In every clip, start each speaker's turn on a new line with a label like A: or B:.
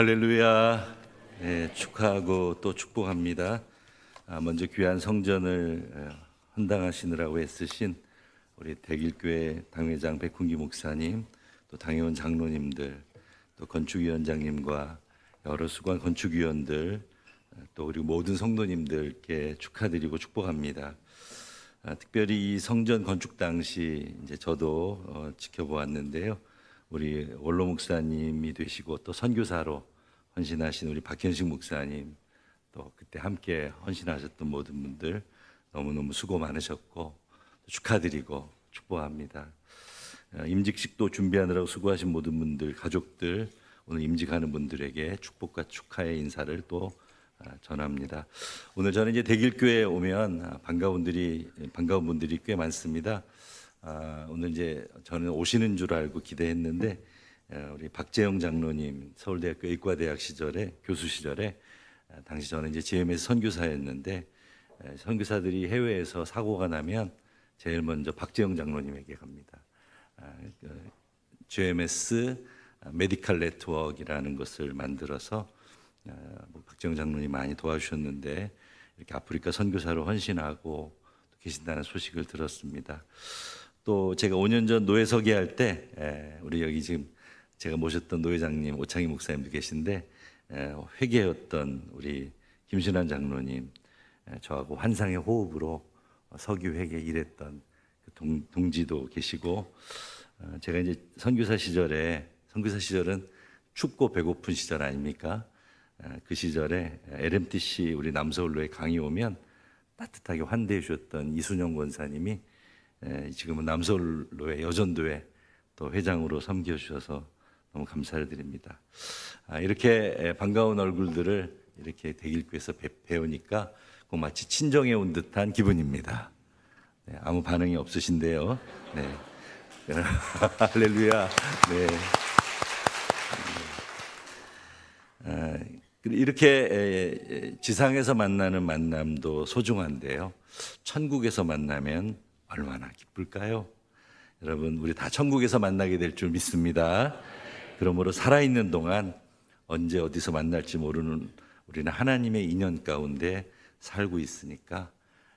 A: 할렐루야. 네, 축하하고 또 축복합니다. 아, 먼저 귀한 성전을 어, 헌당하시느라고 애쓰신 우리 대길교회 당회장 백훈기 목사님, 또 당회원 장로님들, 또 건축위원장님과 여러 수관 건축위원들, 어, 또 그리고 모든 성도님들께 축하드리고 축복합니다. 아, 특별히 이 성전 건축 당시 이제 저도 어, 지켜보았는데요. 우리 원로 목사님이 되시고 또 선교사로 헌신하신 우리 박현식 목사님 또 그때 함께 헌신하셨던 모든 분들 너무너무 수고 많으셨고 축하드리고 축복합니다. 어, 임직식도 준비하느라고 수고하신 모든 분들 가족들 오늘 임직하는 분들에게 축복과 축하의 인사를 또 아, 전합니다. 오늘 저는 이제 대길교회에 오면 아, 반가운 분들이 반가운 분들이 꽤 많습니다. 아, 오늘 이제 저는 오시는 줄 알고 기대했는데 어, 우리 박재영 장로님 서울대학교 의과대학 시절에 교수 시절에 아, 당시 저는 이제 GMS 선교사였는데 에, 선교사들이 해외에서 사고가 나면 제일 먼저 박재영 장로님에게 갑니다. 아, 그 GMS 메디칼 네트워크라는 것을 만들어서 어, 뭐 박정 장로님 많이 도와주셨는데 이렇게 아프리카 선교사로 헌신하고 또 계신다는 소식을 들었습니다. 또 제가 5년 전 노예 서기할 때 에, 우리 여기 지금 제가 모셨던 노회장님 오창희 목사님도 계신데 에, 회계였던 우리 김신환 장로님 에, 저하고 환상의 호흡으로 서기 회계 일했던 그 동, 동지도 계시고 어, 제가 이제 선교사 시절에 선교사 시절은 춥고 배고픈 시절 아닙니까? 어, 그 시절에 LMTC 우리 남서울로에 강의 오면 따뜻하게 환대해 주셨던 이순영 권사님이 에, 지금은 남서울로의 여전도회 또 회장으로 섬겨 주셔서 너무 감사를 드립니다. 아, 이렇게 에, 반가운 얼굴들을 이렇게 대길교에서 배우니까 꼭 마치 친정에 온 듯한 기분입니다. 네, 아무 반응이 없으신데요. 네. 할렐루야. 네. 아, 이렇게 에, 에, 지상에서 만나는 만남도 소중한데요. 천국에서 만나면 얼마나 기쁠까요? 여러분, 우리 다 천국에서 만나게 될 줄 믿습니다. 그러므로 살아있는 동안 언제 어디서 만날지 모르는 우리는 하나님의 인연 가운데 살고 있으니까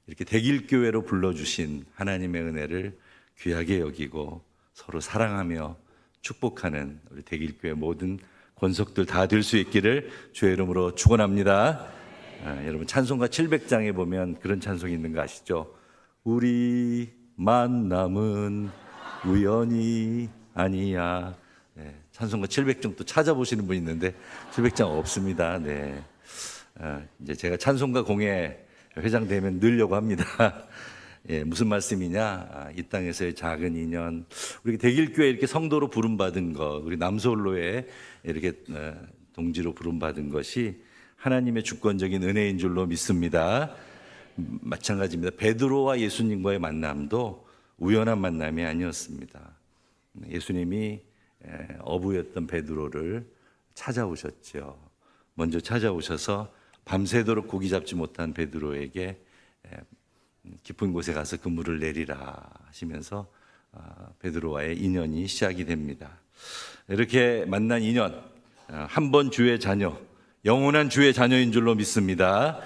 A: 이렇게 대길교회로 불러주신 하나님의 은혜를 귀하게 여기고 서로 사랑하며 축복하는 우리 대길교회 모든 권속들 다 될 수 있기를 주의 이름으로 축원합니다. 아, 여러분 찬송가 700장에 보면 그런 찬송이 있는 거 아시죠? 우리 만남은 우연이 아니야. 네, 찬송가 700장 또 찾아보시는 분 있는데 700장 없습니다. 네. 아, 이제 제가 찬송가 공예 회장 되면 늘려고 합니다. 예, 무슨 말씀이냐? 아, 이 땅에서의 작은 인연, 우리 대길교회 이렇게 성도로 부름받은 것, 우리 남서울로에 이렇게 어, 동지로 부름받은 것이 하나님의 주권적인 은혜인 줄로 믿습니다. 음, 마찬가지입니다. 베드로와 예수님과의 만남도 우연한 만남이 아니었습니다. 예수님이 에, 어부였던 베드로를 찾아오셨죠. 먼저 찾아오셔서 밤새도록 고기 잡지 못한 베드로에게 에, 깊은 곳에 가서 그물을 내리라 하시면서 아, 베드로와의 인연이 시작이 됩니다. 이렇게 만난 인연, 아, 한번 주의 자녀, 영원한 주의 자녀인 줄로 믿습니다.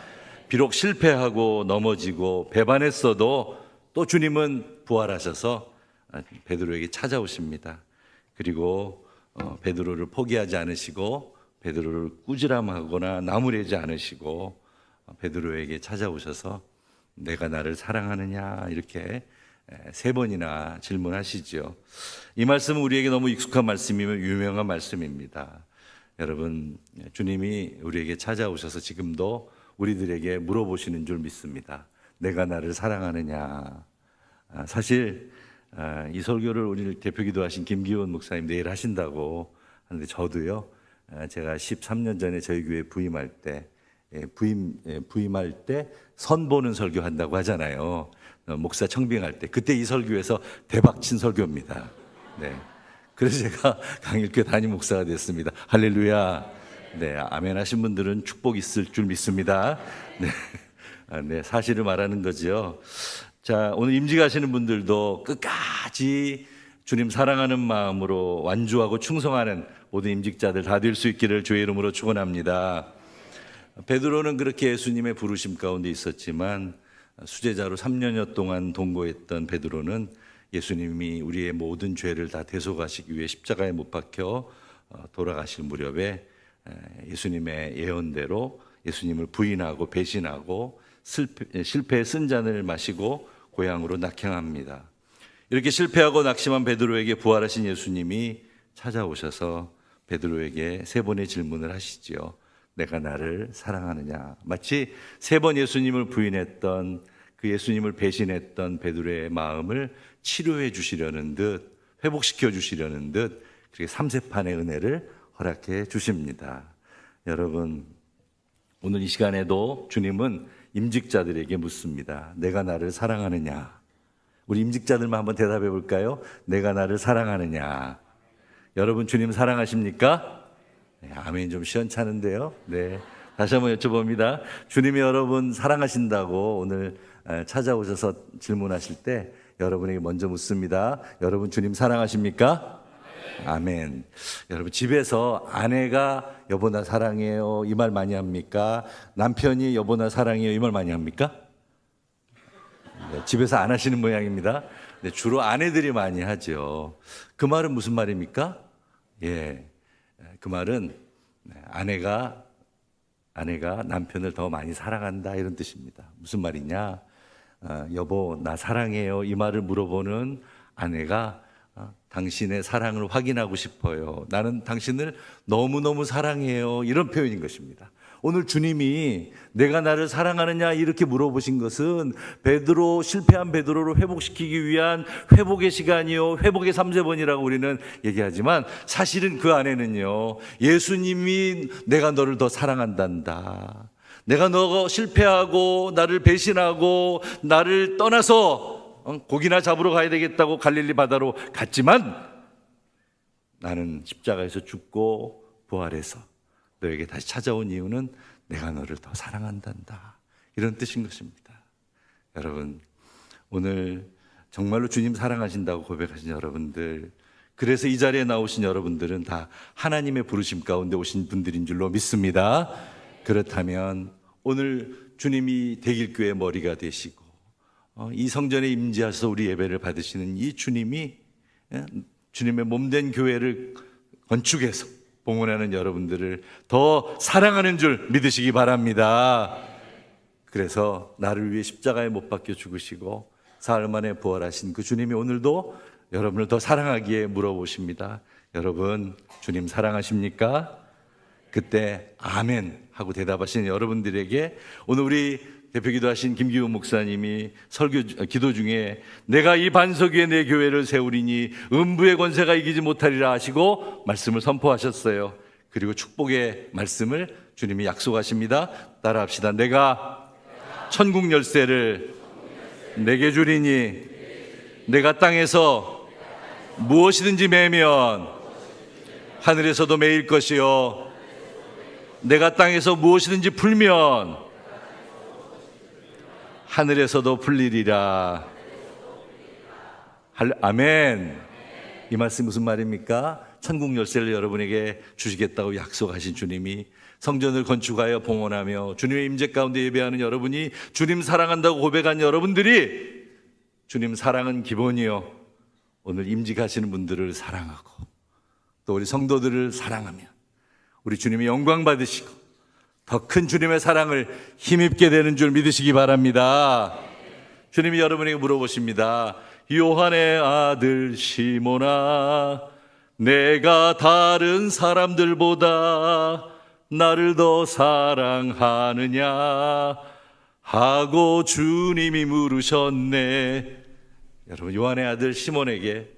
A: 비록 실패하고 넘어지고 배반했어도 또 주님은 부활하셔서 아, 베드로에게 찾아오십니다. 그리고 어, 베드로를 포기하지 않으시고 베드로를 꾸지람하거나 나무래지 않으시고 어, 베드로에게 찾아오셔서 내가 나를 사랑하느냐 이렇게 세 번이나 질문하시죠. 이 말씀은 우리에게 너무 익숙한 말씀이며 유명한 말씀입니다. 여러분, 주님이 우리에게 찾아오셔서 지금도 우리들에게 물어보시는 줄 믿습니다. 내가 나를 사랑하느냐. 아, 사실 아, 이 설교를 우리 대표 기도 하신 김기원 목사님 내일 하신다고 하는데 저도요. 아, 제가 13년 전에 저희 교회 부임할 때 예, 부임 예, 부임할 때 선보는 설교 한다고 하잖아요. 어, 목사 청빙할 때 그때 이 설교에서 대박 친 설교입니다. 네. 그래서 제가 강일교 담임 목사가 됐습니다. 할렐루야. 네, 아멘 하신 분들은 축복 있을 줄 믿습니다. 네. 아, 네, 사실을 말하는 거죠. 자, 오늘 임직 하시는 분들도 끝까지 주님 사랑하는 마음으로 완주하고 충성하는 모든 임직자들 다 될 수 있기를 주의 이름으로 축원합니다. 베드로는 그렇게 예수님의 부르심 가운데 있었지만 수제자로 3년여 동안 동거했던 베드로는 예수님이 우리의 모든 죄를 다 대속하시기 위해 십자가에 못 박혀 어, 돌아가실 무렵에 에, 예수님의 예언대로 예수님을 부인하고 배신하고 실패, 실패의 쓴 잔을 마시고 고향으로 낙향합니다. 이렇게 실패하고 낙심한 베드로에게 부활하신 예수님이 찾아오셔서 베드로에게 세 번의 질문을 하시지요. 내가 나를 사랑하느냐? 마치 세 번 예수님을 부인했던 그 예수님을 배신했던 베드로의 마음을 치료해 주시려는 듯 회복시켜 주시려는 듯 그렇게 삼세판의 은혜를 허락해 주십니다. 여러분 오늘 이 시간에도 주님은 임직자들에게 묻습니다. 내가 나를 사랑하느냐? 우리 임직자들만 한번 대답해 볼까요? 내가 나를 사랑하느냐? 여러분 주님 사랑하십니까? 네, 아멘 좀 시원찮은데요. 네. 다시 한번 여쭤봅니다. 주님이 여러분 사랑하신다고 오늘 에, 찾아오셔서 질문하실 때 여러분에게 먼저 묻습니다. 여러분 주님 사랑하십니까? 아멘. 여러분 집에서 아내가 여보 나 사랑해요 이 말 많이 합니까? 남편이 여보 나 사랑해요 이 말 많이 합니까? 네, 집에서 안 하시는 모양입니다. 네, 주로 아내들이 많이 하죠. 그 말은 무슨 말입니까? 예, 그 말은 네, 아내가 아내가 남편을 더 많이 사랑한다 이런 뜻입니다. 무슨 말이냐? 어, 여보 나 사랑해요 이 말을 물어보는 아내가 어, 당신의 사랑을 확인하고 싶어요. 나는 당신을 너무 너무 사랑해요 이런 표현인 것입니다. 오늘 주님이 내가 나를 사랑하느냐 이렇게 물어보신 것은 베드로 실패한 베드로를 회복시키기 위한 회복의 시간이요 회복의 삼세번이라고 우리는 얘기하지만 사실은 그 안에는요 예수님이 내가 너를 더 사랑한단다. 내가 너가 실패하고 나를 배신하고 나를 떠나서 어, 고기나 잡으러 가야 되겠다고 갈릴리 바다로 갔지만 나는 십자가에서 죽고 부활해서 너에게 다시 찾아온 이유는 내가 너를 더 사랑한단다. 이런 뜻인 것입니다. 여러분, 오늘 정말로 주님 사랑하신다고 고백하신 여러분들, 그래서 이 자리에 나오신 여러분들은 다 하나님의 부르심 가운데 오신 분들인 줄로 믿습니다. 그렇다면 오늘 주님이 대길교의 머리가 되시고 어, 이 성전에 임재하셔서 우리 예배를 받으시는 이 주님이 예, 주님의 몸된 교회를 건축해서 봉헌하는 여러분들을 더 사랑하는 줄 믿으시기 바랍니다. 그래서 나를 위해 십자가에 못 박혀 죽으시고 사흘 만에 부활하신 그 주님이 오늘도 여러분을 더 사랑하기에 물어보십니다. 여러분, 주님 사랑하십니까? 그때 아멘 하고 대답하시는 여러분들에게 오늘 우리 대표 기도 하신 김기훈 목사님이 설교 기도 중에 내가 이 반석 위에 내 교회를 세우리니 음부의 권세가 이기지 못하리라 하시고 말씀을 선포하셨어요. 그리고 축복의 말씀을 주님이 약속하십니다. 따라합시다. 내가 천국 열쇠를 내게 주리니 내가 땅에서 무엇이든지 매면 하늘에서도 매일 것이요 내가 땅에서 무엇이든지 풀면 하늘에서도 풀리리라. 할, 아멘. 이 말씀 무슨 말입니까? 천국 열쇠를 여러분에게 주시겠다고 약속하신 주님이 성전을 건축하여 봉헌하며 주님의 임재 가운데 예배하는 여러분이 주님 사랑한다고 고백한 여러분들이 주님 사랑은 기본이요. 오늘 임직하시는 분들을 사랑하고 또 우리 성도들을 사랑하며 우리 주님이 영광 받으시고 더 큰 주님의 사랑을 힘입게 되는 줄 믿으시기 바랍니다. 주님이 여러분에게 물어보십니다. 요한의 아들 시모나, 내가 다른 사람들보다 나를 더 사랑하느냐 하고 주님이 물으셨네. 여러분, 요한의 아들 시몬에게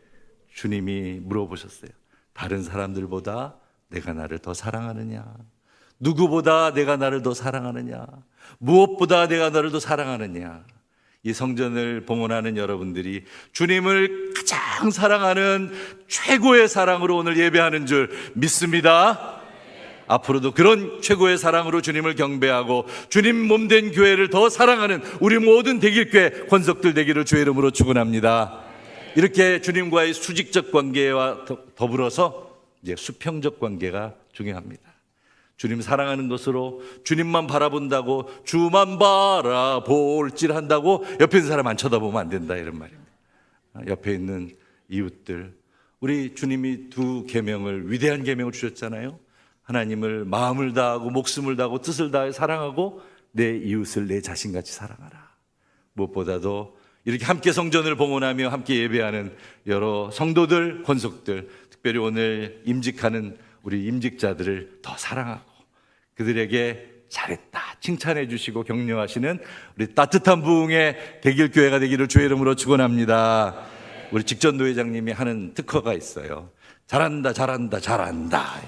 A: 주님이 물어보셨어요. 다른 사람들보다 내가 나를 더 사랑하느냐? 누구보다 내가 나를 더 사랑하느냐? 무엇보다 내가 너를 더 사랑하느냐? 이 성전을 봉헌하는 여러분들이 주님을 가장 사랑하는 최고의 사랑으로 오늘 예배하는 줄 믿습니다. 앞으로도 그런 최고의 사랑으로 주님을 경배하고 주님 몸된 교회를 더 사랑하는 우리 모든 대길교회 권석들 되기를 주의 이름으로 축원합니다. 이렇게 주님과의 수직적 관계와 더- 더불어서 이제 수평적 관계가 중요합니다. 주님 사랑하는 것으로 주님만 바라본다고 주만 바라볼질 한다고 옆에 있는 사람 안 쳐다보면 안 된다 이런 말입니다. 아, 옆에 있는 이웃들 우리 주님이 두 계명을 위대한 계명을 주셨잖아요. 하나님을 마음을 다하고 목숨을 다하고 뜻을 다해 사랑하고 내 이웃을 내 자신같이 사랑하라. 무엇보다도 이렇게 함께 성전을 봉헌하며 함께 예배하는 여러 성도들, 권속들, 특별히 오늘 임직하는 우리 임직자들을 더 사랑하고 그들에게 잘했다 칭찬해 주시고 격려하시는 우리 따뜻한 부흥의 대길교회가 되기를 주의 이름으로 축원합니다. 우리 직전도 회장님이 하는 특허가 있어요. 잘한다, 잘한다, 잘한다.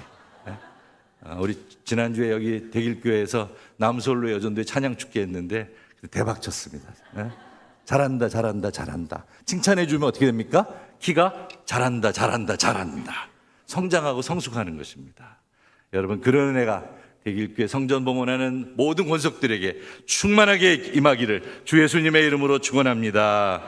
A: 아, 우리 지난주에 여기 대길교회에서 남솔로 여전도에 찬양 축제 했는데 대박 쳤습니다. 예? 잘한다, 잘한다, 잘한다. 칭찬해 주면 어떻게 됩니까? 키가 잘한다, 잘한다, 잘한다. 성장하고 성숙하는 것입니다. 여러분 그런 은혜가 대길교회 성전 봉헌하는 모든 권속들에게 충만하게 임하기를 주 예수님의 이름으로 축원합니다.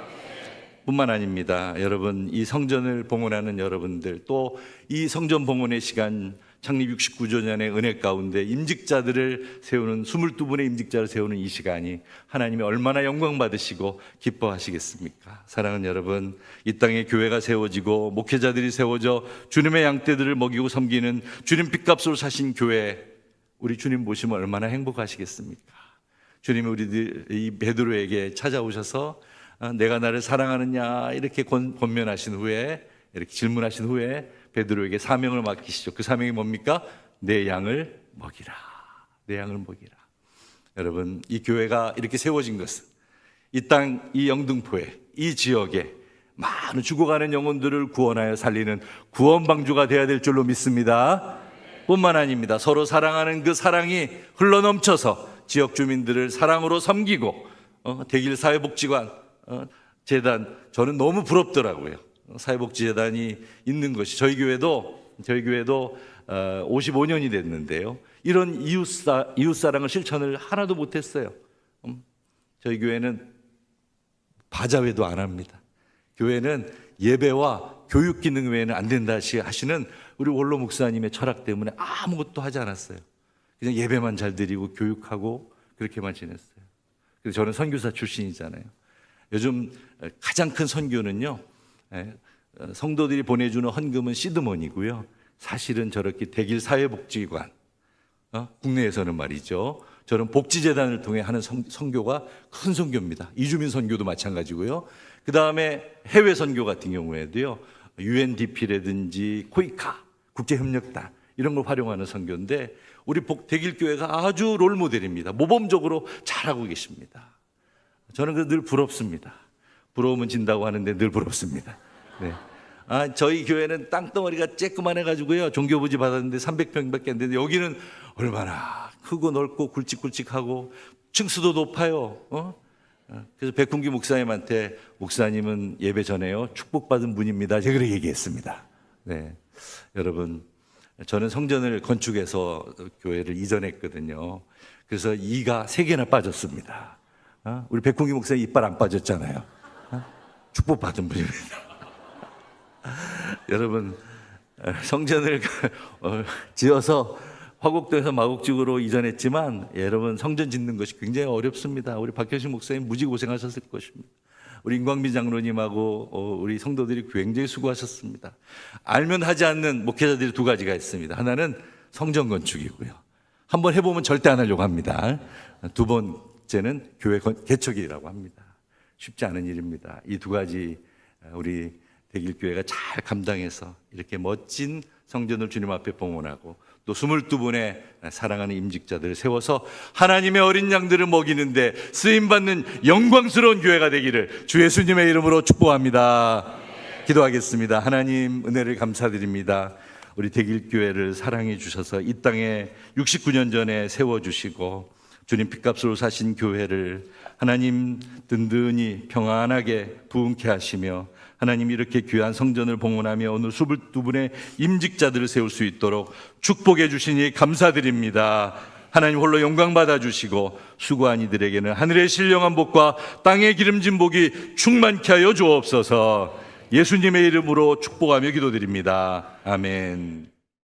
A: 뿐만 아닙니다. 여러분 이 성전을 봉헌하는 여러분들 또 이 성전 봉헌의 시간 창립 69주년의 은혜 가운데 임직자들을 세우는 22분의 임직자를 세우는 이 시간이 하나님이 얼마나 영광 받으시고 기뻐하시겠습니까? 사랑하는 여러분, 이 땅에 교회가 세워지고 목회자들이 세워져 주님의 양떼들을 먹이고 섬기는 주님 빚값으로 사신 교회 우리 주님 보시면 얼마나 행복하시겠습니까? 주님이 우리들 이 베드로에게 찾아오셔서 아, 내가 나를 사랑하느냐 이렇게 권- 권면하신 후에 이렇게 질문하신 후에 베드로에게 사명을 맡기시죠. 그 사명이 뭡니까? 내 양을 먹이라. 내 양을 먹이라. 여러분, 이 교회가 이렇게 세워진 것은 이 땅, 이 영등포에, 이 지역에 많은 죽어가는 영혼들을 구원하여 살리는 구원방주가 되어야 될 줄로 믿습니다. 뿐만 아닙니다. 서로 사랑하는 그 사랑이 흘러넘쳐서 지역 주민들을 사랑으로 섬기고 어, 대길 사회복지관 어, 재단 저는 너무 부럽더라고요. 어, 사회복지재단이 있는 것이 저희 교회도 저희 교회도 어, 55년이 됐는데요. 이런 이웃사 이웃사랑을 실천을 하나도 못했어요. 음, 저희 교회는 바자회도 안 합니다. 교회는 예배와 교육 기능 외에는 안 된다 하시는 우리 원로 목사님의 철학 때문에 아무것도 하지 않았어요. 그냥 예배만 잘 드리고 교육하고 그렇게만 지냈어요. 그래서 저는 선교사 출신이잖아요. 요즘 가장 큰 선교는요, 예, 어, 성도들이 보내주는 헌금은 시드머니고요. 사실은 저렇게 대길 사회복지관, 어? 국내에서는 말이죠. 저는 복지재단을 통해 하는 성, 선교가 큰 선교입니다. 이주민 선교도 마찬가지고요. 그 다음에 해외 선교 같은 경우에도요. UNDP라든지 코이카, 국제협력단 이런 걸 활용하는 선교인데 우리 복 대길교회가 아주 롤 모델입니다. 모범적으로 잘하고 계십니다. 저는 그늘 부럽습니다. 부러우면 진다고 하는데 늘 부럽습니다. 네. 아, 저희 교회는 땅덩어리가 쬐끄만 해가지고요. 종교부지 받았는데 300평밖에 안 되는데 여기는 얼마나 크고 넓고 굵직굵직하고 층수도 높아요. 어? 어, 그래서 백훈기 목사님한테 목사님은 예배 전에요. 축복받은 분입니다. 제가 그렇게 얘기했습니다. 네. 여러분, 저는 성전을 건축해서 교회를 이전했거든요. 그래서 이가 세 개나 빠졌습니다. 어? 우리 백훈기 목사님 이빨 안 빠졌잖아요. 어? 축복받은 분입니다. 여러분 어, 성전을 어, 지어서 화곡동에서 마곡지구로 이전했지만 여러분 성전 짓는 것이 굉장히 어렵습니다. 우리 박효신 목사님 무지 고생하셨을 것입니다. 우리 임광빈 장로님하고 어, 우리 성도들이 굉장히 수고하셨습니다. 알면 하지 않는 목회자들이 두 가지가 있습니다. 하나는 성전 건축이고요. 한번 해보면 절대 안 하려고 합니다. 두 번째는 교회 건- 개척이라고 합니다. 쉽지 않은 일입니다. 이 두 가지 우리 대길교회가 잘 감당해서 이렇게 멋진 성전을 주님 앞에 봉헌하고 또 22분의 사랑하는 임직자들을 세워서 하나님의 어린 양들을 먹이는데 쓰임받는 영광스러운 교회가 되기를 주 예수님의 이름으로 축복합니다. 기도하겠습니다. 하나님 은혜를 감사드립니다. 우리 대길교회를 사랑해 주셔서 이 땅에 69년 전에 세워주시고 주님 핏값으로 사신 교회를 하나님 든든히 평안하게 부흥케 하시며 하나님 이렇게 귀한 성전을 봉헌하며 오늘 22분의 임직자들을 세울 수 있도록 축복해 주시니 감사드립니다. 하나님 홀로 영광 받아 주시고 수고한 이들에게는 하늘의 신령한 복과 땅의 기름진 복이 충만케 하여 주옵소서. 예수님의 이름으로 축복하며 기도드립니다. 아멘.